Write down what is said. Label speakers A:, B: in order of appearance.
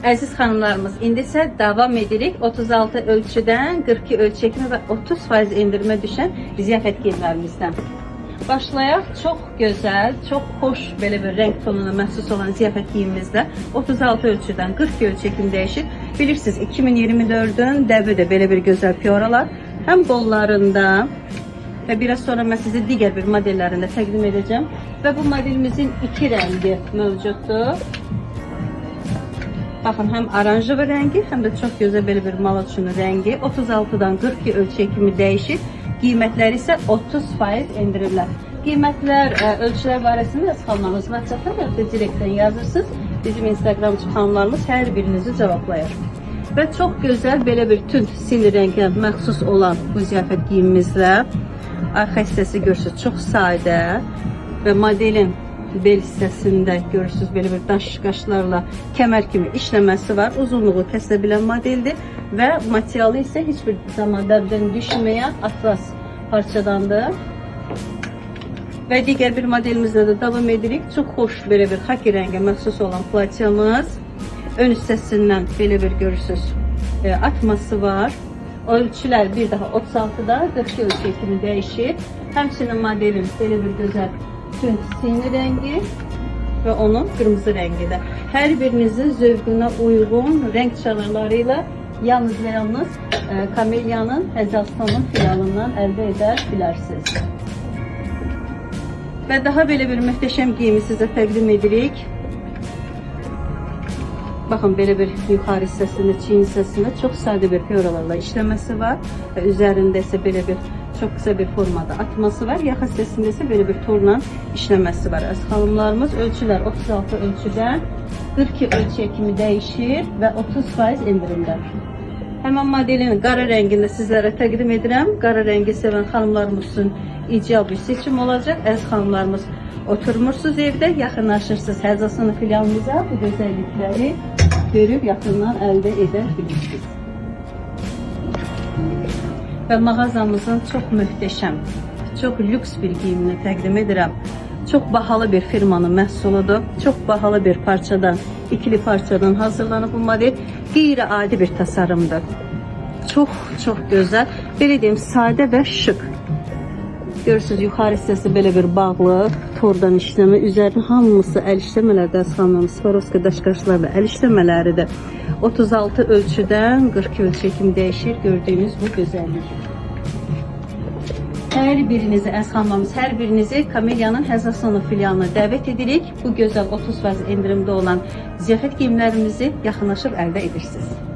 A: Əziz xanımlarımız, indi isə davam edirik. 36 ölçüdən 42 ölçəkmə və 30% endirmə düşən ziyafət geyimlərimizdən. Başlayaq. Çox gözəl, çox xoş belə bir rəng tonuna məxsus olan ziyafət geyimimizdə 36 ölçüdən 42 ölçəkim dəyişir. Bilirsiniz 2024-ün dəbi də belə bir gözəl pioralar həm qollarında və biraz sonra mən sizə digər bir modellərində təqdim edəcəm. Və bu modelimizin iki rəngi mövcuddur. Baxın, həm aranjıva rəngi, həm də çox gözəl belə bir malaçunu rəngi. 36-dan 42 ölçüyə kimi dəyişir. Qiymətləri isə 30% endirirlər. Qiymətlər, ə, ölçülər barəsində xanımlarımız WhatsApp-dan və ya direktdən yazırsınız. Bizim Instagramçı xanımlarımız hər birinizi cavablayır. Və çox gözəl belə bir tünd sinir rəngə məxsus olan bu ziyafət geyimimizlə arxa hissəsi görürsünüz çox sadə və modelin bel hissəsində görürsünüz belə bir daş qaşlarla kəmər kimi işləməsi var. Uzunluğu kəsilə bilən modeldir və materialı isə heç bir zaman dəbdən düşməyən atlas parçadandır. Və digər bir modelimizlə də davam edirik. Çox xoş belə bir xaki rəngə məxsus olan platyamız. Ön hissəsindən belə bir görürsünüz e, atması var. Ölçülər bir daha 36'da 42 ölçü kimi dəyişir. Həmçinin modelin belə bir gözəl tünd sini rəngi və onun qırmızı rəngi də. Hər birinizin zövqünə uyğun rəng çalarlarıyla yalnız və yalnız e, kamelyanın Həzəstanın filialından əldə edə bilərsiniz. Və daha belə bir möhtəşəm geyimi sizə təqdim edirik. Baxın belə bir yuxarı hissəsində, çiyin hissəsində çox sadə bir pioralarla işləməsi var və üzərində isə bir çox qısa bir formada atması var. Yaxa hissəsində isə belə bir torla işləməsi var. Əziz xanımlarımız ölçülər 36 ölçüdən 42 ölçüyə kimi dəyişir və 30% endirimdə. Həmin modelin qara rəngində sizlərə təqdim edirəm. Qara rəngi sevən xanımlarımız üçün icra bir seçim olacaq. Əziz xanımlarımız oturmursunuz evdə, yaxınlaşırsınız Həzasını filialımıza bu gözəllikləri görüb yaxından əldə edə. Və mağazamızın çox möhtəşəm, çox lüks bir geyimini təqdim edirəm. Çox bahalı bir firmanın məhsuludur. Çox bahalı bir parçadan, ikili parçadan hazırlanıb bu model qeyri-adi bir tasarımdır. Çox çox gözəl, belə deyim, sadə və şık. Görürsünüz yuxarı hissəsi belə bir bağlı, tordan işləmə, üzərini hamısı əl işləmələrdə əsxanlarım, Swarovski daşqaşlarla əl işləmələridir. 36 ölçüdən 42 ölçüyə kimi dəyişir gördüyünüz bu gözəllik. Hər birinizi əsxanlarımız, hər birinizi Kamelyanın Həzasonu filialına dəvət edirik. Bu gözəl 30% endirimdə olan ziyafət geyimlərimizi yaxınlaşıb əldə edirsiniz.